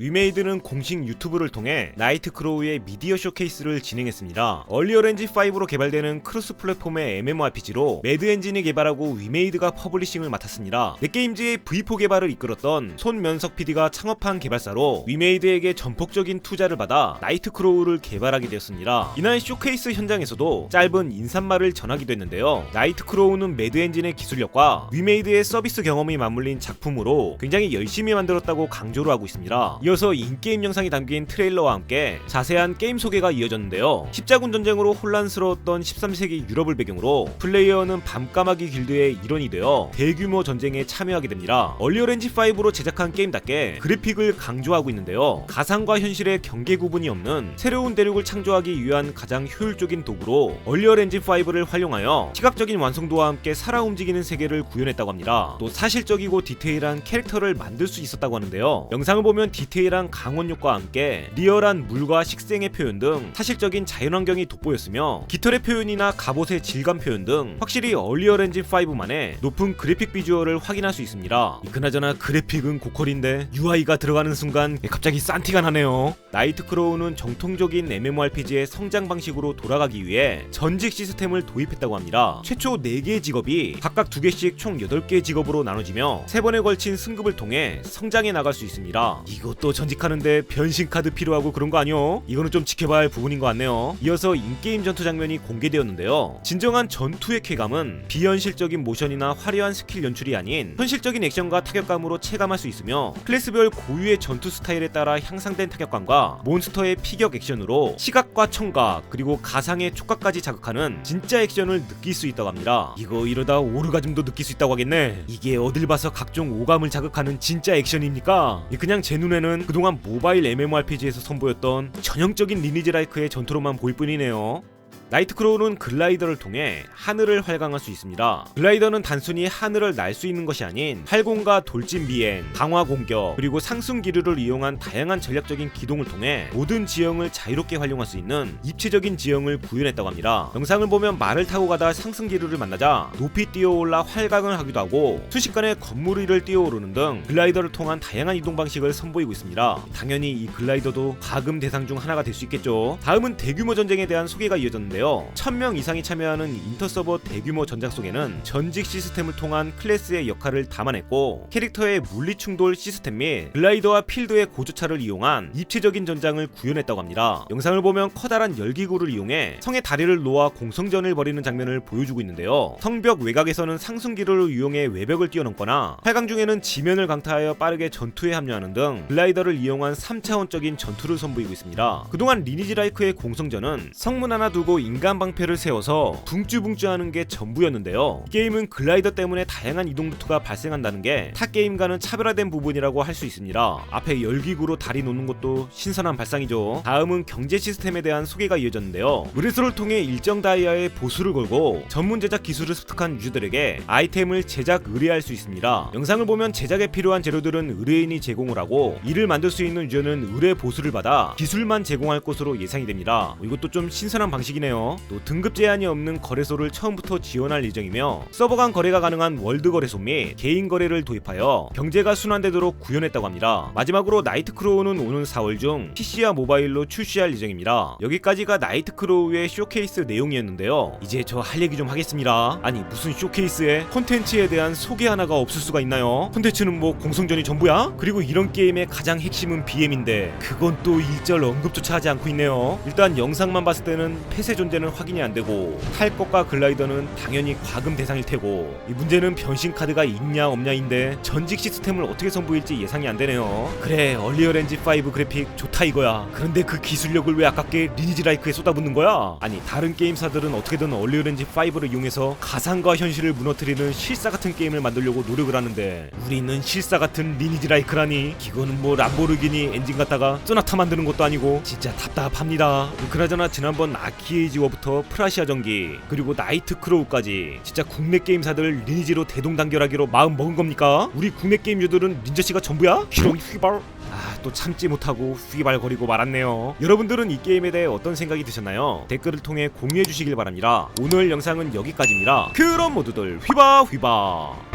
위메이드는 공식 유튜브를 통해 나이트 크로우의 미디어 쇼케이스를 진행했습니다. 얼리어렌지 5로 개발되는 크로스 플랫폼의 MMORPG로 매드 엔진이 개발하고 위메이드가 퍼블리싱을 맡았습니다. 넷게임즈의 V4 개발을 이끌었던 손면석 PD가 창업한 개발사로 위메이드에게 전폭적인 투자를 받아 나이트 크로우를 개발하게 되었습니다. 이날 쇼케이스 현장에서도 짧은 인사말을 전하기도 했는데요. 나이트 크로우는 매드 엔진의 기술력과 위메이드의 서비스 경험이 맞물린 작품으로 굉장히 열심히 만들었다고 강조를 하고 있습니다. 이어서 인게임 영상이 담긴 트레일러와 함께 자세한 게임 소개가 이어졌는데요. 십자군 전쟁으로 혼란스러웠던 13세기 유럽을 배경으로 플레이어는 밤까마귀 길드의 일원이 되어 대규모 전쟁에 참여하게 됩니다. 얼리어렌지 5로 제작한 게임답게 그래픽을 강조하고 있는데요. 가상과 현실의 경계 구분이 없는 새로운 대륙을 창조하기 위한 가장 효율적인 도구로 얼리어렌지 5를 활용하여 시각적인 완성도와 함께 살아 움직이는 세계를 구현했다고 합니다. 또 사실적이고 디테일한 캐릭터를 만들 수 있었다고 하는데요. 영상을 보면 디테일 한 강원육과 함께 리얼한 물과 식생의 표현 등 사실적인 자연환경이 돋보였으며 깃털의 표현이나 갑옷의 질감 표현 등 확실히 얼리어렌지 5만의 높은 그래픽 비주얼을 확인할 수 있습니다. 그나저나 그래픽은 고퀄인데 UI가 들어가는 순간 갑자기 싼티가 나네요. 나이트 크로우는 정통적인 MMORPG의 성장 방식으로 돌아가기 위해 전직 시스템을 도입했다고 합니다. 최초 4개의 직업이 각각 2개씩 총 8개의 직업으로 나눠지며 3번에 걸친 승급을 통해 성장해 나갈 수 있습니다. 이것도 전직하는데 변신 카드 필요하고 그런 거 아니요? 이거는 좀 지켜봐야 할 부분인 것 같네요. 이어서 인게임 전투 장면이 공개되었는데요. 진정한 전투의 쾌감은 비현실적인 모션이나 화려한 스킬 연출이 아닌 현실적인 액션과 타격감으로 체감할 수 있으며 클래스별 고유의 전투 스타일에 따라 향상된 타격감과 몬스터의 피격 액션으로 시각과 청각 그리고 가상의 촉각까지 자극하는 진짜 액션을 느낄 수 있다고 합니다. 이거 이러다 오르가즘도 느낄 수 있다고 하겠네. 이게 어딜 봐서 각종 오감을 자극하는 진짜 액션입니까? 그냥 제 눈에는 그동안 모바일 MMORPG에서 선보였던 전형적인 리니지 라이크의 전투로만 보일 뿐이네요. 나이트크로우는 글라이더를 통해 하늘을 활강할 수 있습니다. 글라이더는 단순히 하늘을 날 수 있는 것이 아닌 활공과 돌진 비행, 강화 공격, 그리고 상승 기류를 이용한 다양한 전략적인 기동을 통해 모든 지형을 자유롭게 활용할 수 있는 입체적인 지형을 구현했다고 합니다. 영상을 보면 말을 타고 가다 상승 기류를 만나자 높이 뛰어올라 활강을 하기도 하고 순식간에 건물 위를 뛰어오르는 등 글라이더를 통한 다양한 이동 방식을 선보이고 있습니다. 당연히 이 글라이더도 과금 대상 중 하나가 될 수 있겠죠. 다음은 대규모 전쟁에 대한 소개가 이어졌는데요. 1000명 이상이 참여하는 인터서버 대규모 전작 속에는 전직 시스템을 통한 클래스의 역할을 담아냈고 캐릭터의 물리 충돌 시스템 및 글라이더와 필드의 고주차를 이용한 입체적인 전장을 구현했다고 합니다. 영상을 보면 커다란 열기구를 이용해 성의 다리를 놓아 공성전을 벌이는 장면을 보여주고 있는데요. 성벽 외곽에서는 상승기를 이용해 외벽을 뛰어넘거나 8강 중에는 지면을 강타하여 빠르게 전투에 합류하는 등 글라이더를 이용한 3차원적인 전투를 선보이고 있습니다. 그동안 리니지 라이크의 공성전은 성문 하나 두고 인간 방패를 세워서 붕쭈붕쭈하는 게 전부였는데요. 게임은 글라이더 때문에 다양한 이동 루트가 발생한다는 게 타 게임과는 차별화된 부분이라고 할 수 있습니다. 앞에 열기구로 다리 놓는 것도 신선한 발상이죠. 다음은 경제 시스템에 대한 소개가 이어졌는데요. 의뢰소를 통해 일정 다이아의 보수를 걸고 전문 제작 기술을 습득한 유저들에게 아이템을 제작 의뢰할 수 있습니다. 영상을 보면 제작에 필요한 재료들은 의뢰인이 제공을 하고 이를 만들 수 있는 유저는 의뢰 보수를 받아 기술만 제공할 것으로 예상이 됩니다. 이것도 좀 신선한 방식이네요. 또 등급 제한이 없는 거래소를 처음부터 지원할 예정이며 서버 간 거래가 가능한 월드 거래소 및 개인 거래를 도입하여 경제가 순환되도록 구현했다고 합니다. 마지막으로 나이트크로우는 오는 4월 중 PC와 모바일로 출시할 예정입니다. 여기까지가 나이트크로우의 쇼케이스 내용이었는데요. 이제 저 할 얘기 좀 하겠습니다. 아니 무슨 쇼케이스에 콘텐츠에 대한 소개 하나가 없을 수가 있나요? 콘텐츠는 뭐 공성전이 전부야? 그리고 이런 게임의 가장 핵심은 BM인데 그건 또 일절 언급조차 하지 않고 있네요. 일단 영상만 봤을 때는 폐쇄 존재는 확인이 안 되고 탈 것과 글라이더는 당연히 과금 대상일 테고 이 문제는 변신 카드가 있냐 없냐인데 전직 시스템을 어떻게 선보일지 예상이 안 되네요. 그래 얼리어렌지 5 그래픽 좋다 이거야. 그런데 그 기술력을 왜 아깝게 리니지 라이크에 쏟아붓는 거야? 아니 다른 게임사들은 어떻게든 얼리어렌지 5를 이용해서 가상과 현실을 무너뜨리는 실사 같은 게임을 만들려고 노력을 하는데 우리는 실사 같은 리니지 라이크라니 이거는 뭐 람보르기니 엔진 갖다가 쏘나타 만드는 것도 아니고 진짜 답답합니다. 그나저나 지난번 아키에이 지 워부터 프라시아 전기 그리고 나이트 크로우까지 진짜 국내 게임사들 리니지로 대동단결하기로 마음 먹은 겁니까? 우리 국내 게임 유들은 닌자씨가 전부야? 이런 휘발 아, 또 참지 못하고 휘발거리고 말았네요. 여러분들은 이 게임에 대해 어떤 생각이 드셨나요? 댓글을 통해 공유해 주시길 바랍니다. 오늘 영상은 여기까지입니다. 그럼 모두들 휘바 휘바.